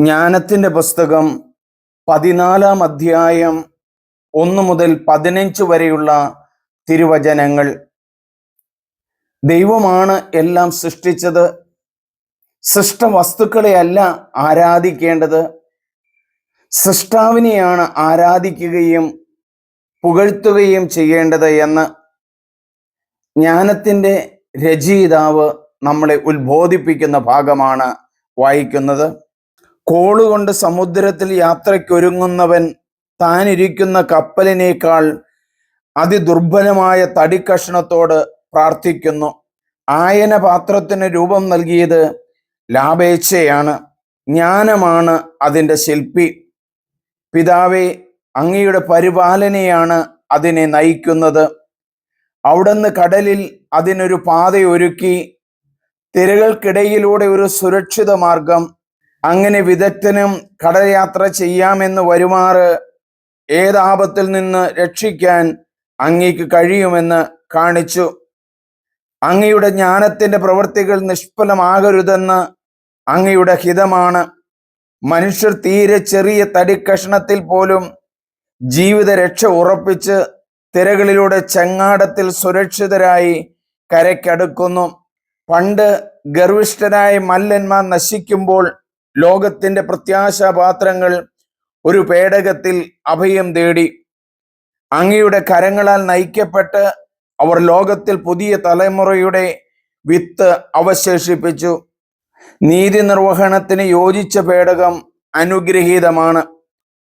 ജ്ഞാനത്തിന്റെ പുസ്തകം പതിനാലാം അധ്യായം ഒന്ന് മുതൽ പതിനഞ്ച് വരെയുള്ള തിരുവചനങ്ങൾ. ദൈവമാണ് എല്ലാം സൃഷ്ടിച്ചത്. സൃഷ്ട വസ്തുക്കളെ അല്ല ആരാധിക്കേണ്ടത്. സൃഷ്ടാവിനെയാണ് ആരാധിക്കുകയും പുകഴ്ത്തുകയും ചെയ്യേണ്ടത് എന്ന് ജ്ഞാനത്തിന്റെ രചയിതാവ് നമ്മളെ ഉത്ബോധിപ്പിക്കുന്ന ഭാഗമാണ് വായിക്കുന്നത്. കോളുകൊണ്ട് സമുദ്രത്തിൽ യാത്രയ്ക്കൊരുങ്ങുന്നവൻ താനിരിക്കുന്ന കപ്പലിനേക്കാൾ അതിദുർബലമായ തടിക്കഷ്ണത്തോട് പ്രാർത്ഥിക്കുന്നു. ആയന പാത്രത്തിന് രൂപം നൽകിയത് ലാഭേച്ഛയാണ്. ജ്ഞാനമാണ് അതിന്റെ ശില്പി. പിതാവെ അങ്ങയുടെ പരിപാലനയാണ് അതിനെ നയിക്കുന്നത്. അവിടുന്ന് കടലിൽ അതിനൊരു പാതയൊരുക്കി തിരകൾക്കിടയിലൂടെ ഒരു സുരക്ഷിത മാർഗം അങ്ങനെ വിദഗ്ധനും കടൽയാത്ര ചെയ്യാമെന്ന് വരുമാറ് ഏതാപത്തിൽ നിന്ന് രക്ഷിക്കാൻ അങ്ങേക്ക് കഴിയുമെന്ന് കാണിച്ചു. അങ്ങയുടെ ജ്ഞാനത്തിന്റെ പ്രവൃത്തികൾ നിഷ്ഫലമാകരുതെന്ന് അങ്ങയുടെ ഹിതമാണ്. മനുഷ്യർ തീരെ ചെറിയ തടിക്കഷണത്തിൽ പോലും ജീവിത രക്ഷ ഉറപ്പിച്ച് തിരകളിലൂടെ ചെങ്ങാടത്തിൽ സുരക്ഷിതരായി കരയ്ക്കടുക്കുന്നു. പണ്ട് ഗർവിഷ്ഠരായ മല്ലന്മാർ നശിക്കുമ്പോൾ ലോകത്തിന്റെ പ്രത്യാശാപാത്രങ്ങൾ ഒരു പേടകത്തിൽ അഭയം തേടി അങ്ങയുടെ കരങ്ങളാൽ നയിക്കപ്പെട്ട് അവർ ലോകത്തിൽ പുതിയ തലമുറയുടെ വിത്ത് അവശേഷിപ്പിച്ചു. നീതി നിർവഹണത്തിന് യോജിച്ച പേടകം അനുഗ്രഹീതമാണ്.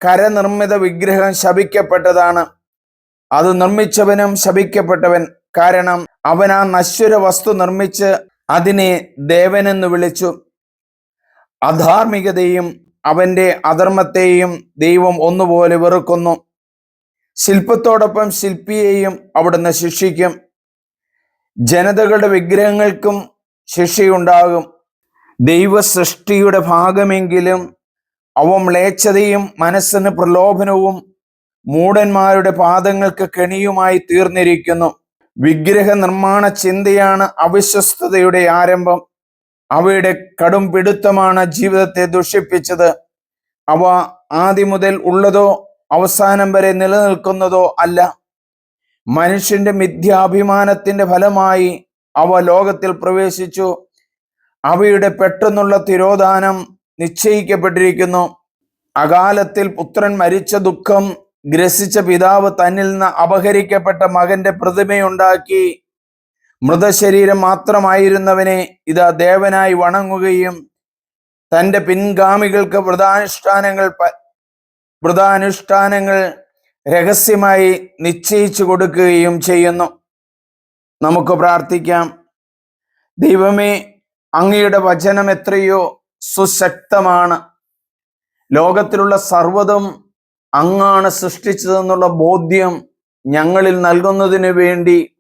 കരനിർമ്മിത വിഗ്രഹം ശപിക്കപ്പെട്ടതാണ്. അത് നിർമ്മിച്ചവനും ശപിക്കപ്പെട്ടവൻ. കാരണം അവൻ ആ നശ്വര വസ്തു നിർമ്മിച്ച് അതിനെ ദേവനെന്ന് വിളിച്ചു. അധാർമികതയും അവന്റെ അധർമ്മത്തെയും ദൈവം ഒന്നുപോലെ വെറുക്കുന്നു. ശില്പത്തോടൊപ്പം ശില്പിയെയും അവിടുന്ന് ശിക്ഷിക്കും. ജനതകളുടെ വിഗ്രഹങ്ങൾക്കും ശിക്ഷയുണ്ടാകും. ദൈവ സൃഷ്ടിയുടെ ഭാഗമെങ്കിലും അവ മ്ലേച്ഛതയും മനസ്സിന് പ്രലോഭനവും മൂടന്മാരുടെ പാദങ്ങൾക്ക് കെണിയുമായി തീർന്നിരിക്കുന്നു. വിഗ്രഹ നിർമ്മാണ ചിന്തയാണ് അവിശ്വസ്തയുടെ ആരംഭം. അവയുടെ കടും പിടുത്തമാണ് ജീവിതത്തെ ദുഷിപ്പിച്ചത്. അവ ആദ്യം മുതൽ ഉള്ളതോ അവസാനം വരെ നിലനിൽക്കുന്നതോ അല്ല. മനുഷ്യന്റെ മിഥ്യാഭിമാനത്തിന്റെ ഫലമായി അവ ലോകത്തിൽ പ്രവേശിച്ചു. അവയുടെ പെട്ടെന്നുള്ള തിരോധാനം നിശ്ചയിക്കപ്പെട്ടിരിക്കുന്നു. അകാലത്തിൽ പുത്രൻ മരിച്ച ദുഃഖം ഗ്രസിച്ച പിതാവ് തന്നിൽ നിന്ന് അപഹരിക്കപ്പെട്ട മകന്റെ പ്രതിമയുണ്ടാക്കി മൃതശരീരം മാത്രമായിരുന്നവനെ ഇതാ ദേവനായി വണങ്ങുകയും തന്റെ പിൻഗാമികൾക്ക് വ്രതാനുഷ്ഠാനങ്ങൾ വ്രതാനുഷ്ഠാനങ്ങൾ രഹസ്യമായി നിശ്ചയിച്ചു കൊടുക്കുകയും ചെയ്യുന്നു. നമുക്ക് പ്രാർത്ഥിക്കാം. ദൈവമേ അങ്ങയുടെ വചനം എത്രയോ സുശക്തമാണ്. ലോകത്തിലുള്ള സർവതും അങ്ങാണ് സൃഷ്ടിച്ചതെന്നുള്ള ബോധ്യം ഞങ്ങളിൽ നൽകുന്നതിന് വേണ്ടി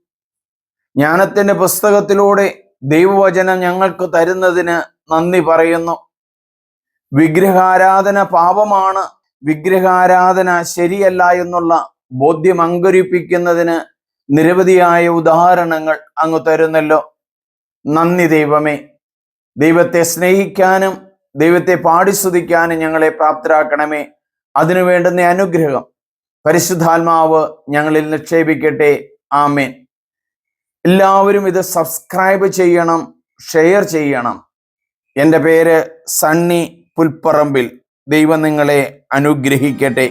ജ്ഞാനത്തിന്റെ പുസ്തകത്തിലൂടെ ദൈവവചനം ഞങ്ങൾക്ക് തരുന്നതിന് നന്ദി പറയുന്നു. വിഗ്രഹാരാധന പാപമാണ്. വിഗ്രഹാരാധന ശരിയല്ല എന്നുള്ള ബോധ്യം അങ്കുരിപ്പിക്കുന്നതിന് നിരവധിയായ ഉദാഹരണങ്ങൾ അങ്ങ് തരുന്നല്ലോ. നന്ദി ദൈവമേ. ദൈവത്തെ സ്നേഹിക്കാനും ദൈവത്തെ പാടിസ്തുതിക്കാനും ഞങ്ങളെ പ്രാപ്തരാക്കണമേ. അതിനു വേണ്ടുന്ന അനുഗ്രഹം പരിശുദ്ധാത്മാവ് ഞങ്ങളിൽ നിക്ഷേപിക്കട്ടെ. ആമേൻ. എല്ലാവരും ഇത് സബ്സ്ക്രൈബ് ചെയ്യണം ഷെയർ ചെയ്യണം. എന്റെ പേര് സണ്ണി പുൽപ്പറമ്പിൽ. ദൈവം നിങ്ങളെ അനുഗ്രഹിക്കട്ടെ.